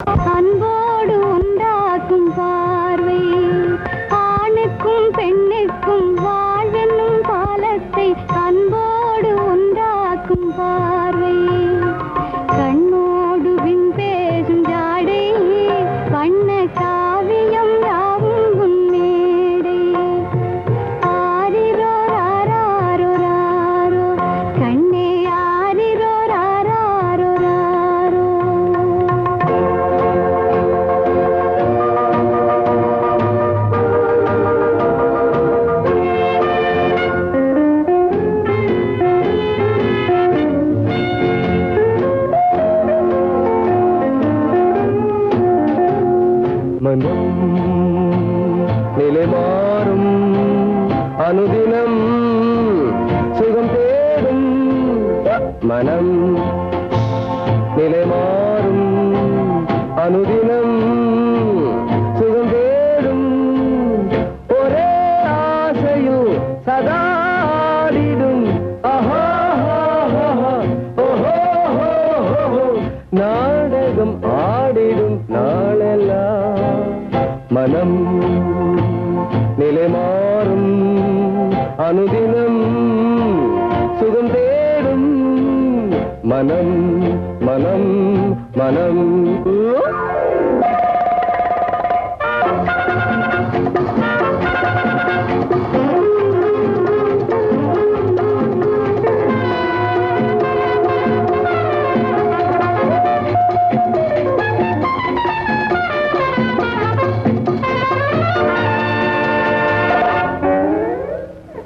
அன்போடு நிலை மாறும் அனுதினம் சுகம் தேடும் மனம் நிலை மாறும் அனுதினம் சுகம் தேடும் ஒரே ஆசையும் சதாடிடும் ஆஹா ஓஹோ நாடகம் ஆடிடும் நாளெல்லாம் மனம் நிலை மாறும் அனுதினம் சுகம் தேடும் மனம் மனம் மனம்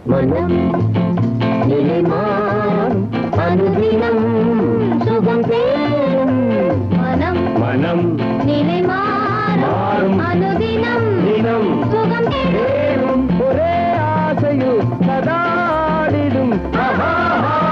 மனம் நிலை மாறும் அனுதினம் சுகம் தேடும். மனம் மனம் நிலை மாறும். மாறும். அனுதினம் தினம் சுகம் தேடும். ஒரே ஆசையும் சதாடிடும். நாடகம்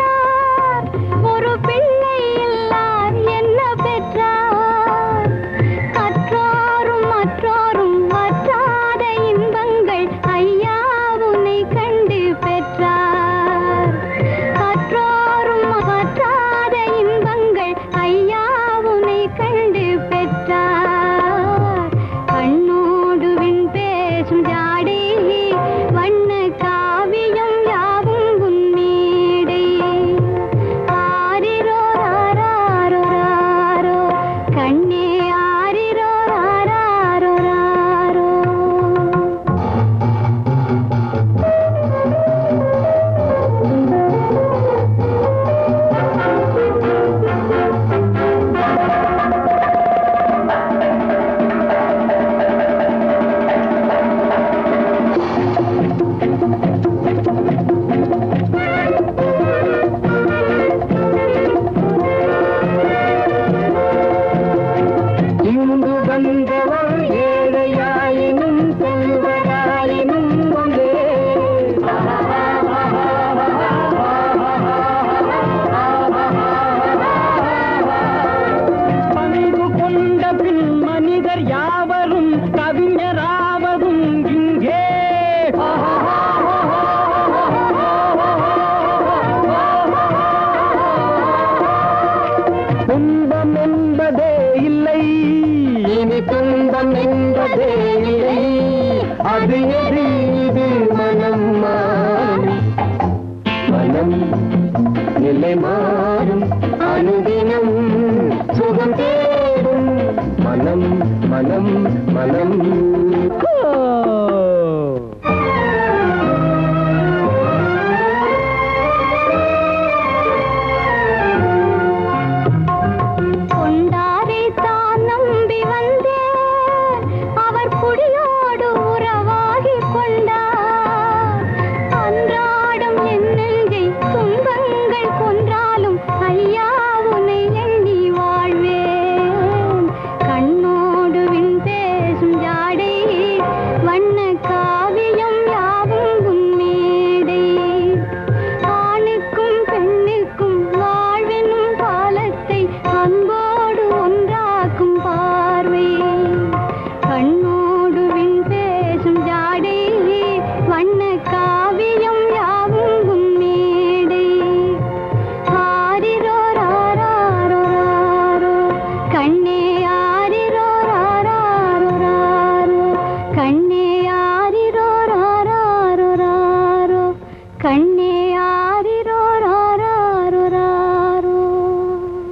இங்கிங்கே துன்பம் என்பதே இல்லை. இனி துன்பம் என்பதே இல்லை. அது எது? இது மனம் மனம் நிலை மாறும். அனுதினம் சுகம் மனம் மனம் மனம். そ。